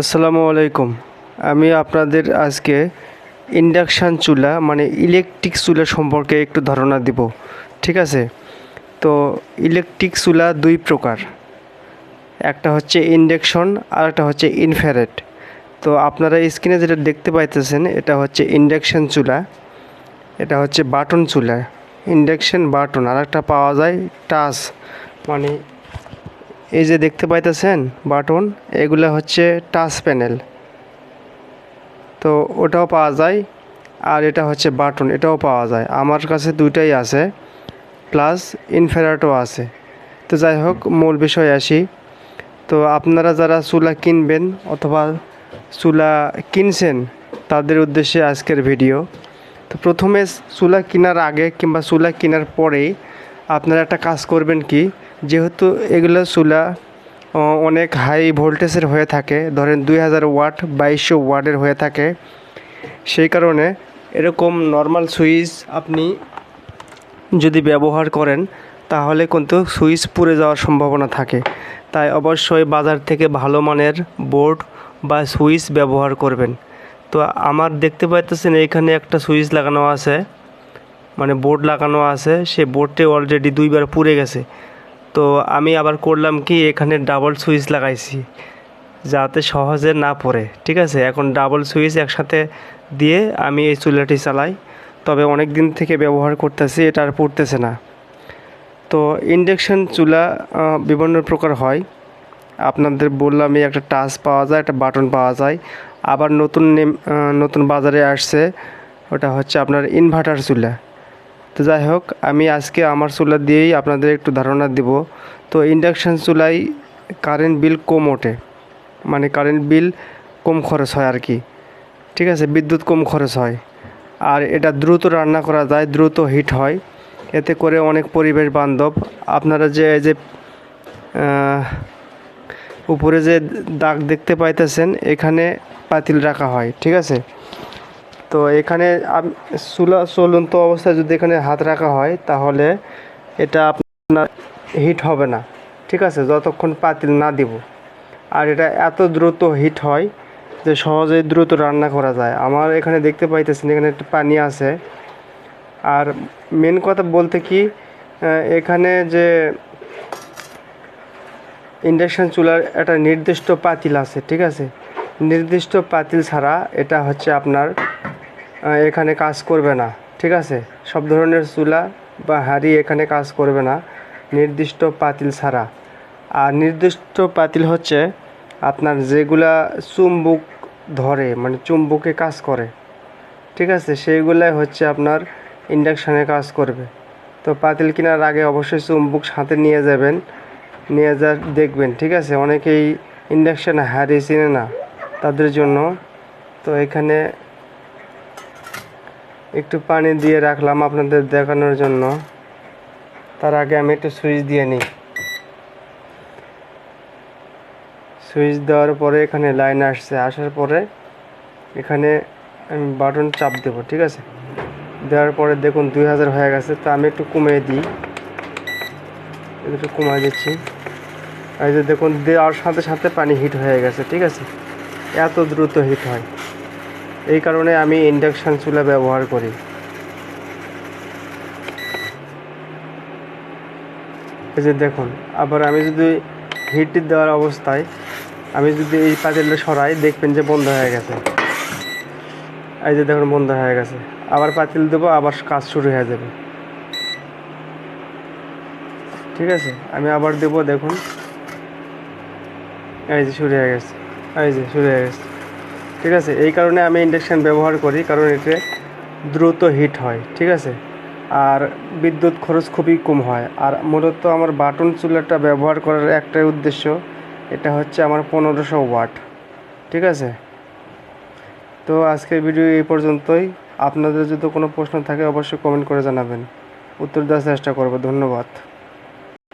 আসসালামু আলাইকুম। আমি আপনাদের আজকে ইন্ডাকশান চুলা মানে ইলেকট্রিক চুলা সম্পর্কে একটু ধারণা দিব। ঠিক আছে? তো ইলেকট্রিক চুলা দুই প্রকার। একটা হচ্ছে ইন্ডাকশন, আর একটা হচ্ছে ইনফ্যারেট তো আপনারা স্ক্রিনে যেটা দেখতে পাইতেছেন, এটা হচ্ছে ইন্ডাকশান চুলা, এটা হচ্ছে বাটন চুলা। ইন্ডাকশন বাটন আর একটা পাওয়া যায় টাচ মানে এই যে দেখতে পাইতেছেন বাটন, এগুলো হচ্ছে টাচ প্যানেল। তো ওটাও পাওয়া যায় আর এটা হচ্ছে বাটন, এটাও পাওয়া যায়। আমার কাছে দুইটাই আছে, প্লাস ইনফেরাটও আছে। তো যাই হোক, মূল বিষয় আসি। তো আপনারা যারা চুলা কিনবেন অথবা চুলা কিনছেন, তাদের উদ্দেশ্যে আজকের ভিডিও। তো প্রথমে চুলা কেনার আগে কিংবা চুলা কেনার পরেই আপনারা একটা কাজ করবেন কি? যেহেতু এগুলো চুলা অনেক হাই ভোল্টেজের হয়ে থাকে, ধরেন দুই হাজার ওয়াট বাইশশো ওয়াটের হয়ে থাকে, সেই কারণে এরকম নর্মাল সুইচ আপনি যদি ব্যবহার করেন, তাহলে কিন্তু সুইচ পুড়ে যাওয়ার সম্ভাবনা থাকে। তাই অবশ্যই বাজার থেকে ভালো মানের বোর্ড বা সুইচ ব্যবহার করবেন। তো আমার দেখতে পাইতেছেন এখানে একটা সুইচ লাগানো আছে। মানে বোর্ড লাগানো আছে, সে বোর্ডটি অলরেডি দুইবার পুড়ে গেছে। তো আমি আবার করলাম কি, এখানে ডাবল সুইচ লাগাইছি, যাতে সহজে না পড়ে, ঠিক আছে? এখন ডাবল সুইচ একসাথে দিয়ে আমি এই চুলাটি চালাই। তবে অনেক দিন থেকে ব্যবহার করতেছি, এটা আর পড়তেছে না। তো ইন্ডাকশন চুলা বিভিন্ন প্রকার হয়। আপনাদের বললাম একটা টাচ পাওয়া যায়, একটা বাটন পাওয়া যায়। আবার নতুন নতুন বাজারে আসছে, ওটা হচ্ছে আপনার ইনভার্টার চুলা। তো যাই হোক আমি আজকে আমার চুলা দিয়েই আপনাদের একটু ধারণা দিব। তো ইন্ডাকশান চুলায় কারেন্ট বিল কম ওঠে মানে কারেন্ট বিল কম খরচ হয় আর কি। ঠিক আছে, বিদ্যুৎ কম খরচ হয়। আর এটা দ্রুত রান্না করা যায়, দ্রুত হিট হয়। এতে করে অনেক পরিবেশ বান্ধব। আপনারা যে যে উপরে যে দাগ দেখতে পাইতেছেন, এখানে পাতিল রাখা হয়, ঠিক আছে? তো এখানে চুলা চলন্ত অবস্থায় যদি এখানে হাত রাখা হয়, তাহলে এটা আপনার হিট হবে না। ঠিক আছে? যতক্ষণ পাতিল না দিব। আর এটা এত দ্রুত হিট হয় যে সহজেই দ্রুত রান্না করা যায়। আমার এখানে দেখতে পাইতেছেন, এখানে একটু পানি আছে। আর মেন কথা বলতে কি এখানে যে ইন্ডাকশান চুলার একটা নির্দিষ্ট পাতিল আছে, ঠিক আছে? নির্দিষ্ট পাতিল ছাড়া এটা হচ্ছে আপনার এখানে কাজ করবে না, ঠিক আছে? সব ধরনের চুলা বা হাঁড়ি এখানে কাজ করবে না, নির্দিষ্ট পাতিল ছাড়া। আর নির্দিষ্ট পাতিল হচ্ছে আপনার যেগুলা চুম্বুক ধরে মানে চুম্বুকে কাজ করে, ঠিক আছে? সেইগুলাই হচ্ছে আপনার ইন্ডাকশানে কাজ করবে। তো পাতিল কেনার আগে অবশ্যই চুম্বুক সাথে নিয়ে যাবেন, নিয়ে যা দেখবেন, ঠিক আছে? অনেকেই ইন্ডাকশান হারিয়ে চিনে না, তাদের জন্য। তো এখানে একটু পানি দিয়ে রাখলাম আপনাদের দেখানোর জন্য। তার আগে আমি একটু সুইচ দিয়ে নিই। সুইচ দেওয়ার পরে এখানে লাইন আসছে। আসার পরে এখানে আমি বাটন চাপ দেবো, ঠিক আছে? দেওয়ার পরে দেখুন দুই হাজার হয়ে গেছে, তো আমি একটু কমিয়ে দিই। একটু কমিয়ে দিচ্ছি। এই যে দেখুন, দেওয়ার সাথে সাথে পানি হিট হয়ে গেছে, ঠিক আছে? এত দ্রুত হিট হয়। এই কারণে আমি ইন্ডাকশান চুলা ব্যবহার করি। এই যে দেখুন, আবার আমি যদি হিট দেওয়ার অবস্থায় আমি যদি এই পাতিলটা সরাই, দেখবেন যে বন্ধ হয়ে গেছে। এই যে দেখুন, বন্ধ হয়ে গেছে। আবার পাতিল দেবো, আবার কাজ শুরু হয়ে যাবে। ঠিক আছে? আমি আবার দেবো, দেখুন। এই যে শুরু হয়ে গেছে। এই যে শুরু হয়ে গেছে। ঠিক আছে? এই কারণে আমি ইন্ডাকশান ব্যবহার করি, কারণ এতে দ্রুত হিট হয়, ঠিক আছে? আর বিদ্যুৎ খরচ খুবই কম হয়। আর মূলত আমার বাটন চুলাটা ব্যবহার করার একটাই উদ্দেশ্য, এটা হচ্ছে আমার পনেরোশো ওয়াট, ঠিক আছে? তো আজকের ভিডিও এই পর্যন্তই। আপনাদের যদি কোনো প্রশ্ন থাকে, অবশ্যই কমেন্ট করে জানাবেন। উত্তর দেওয়ার চেষ্টা করব। ধন্যবাদ।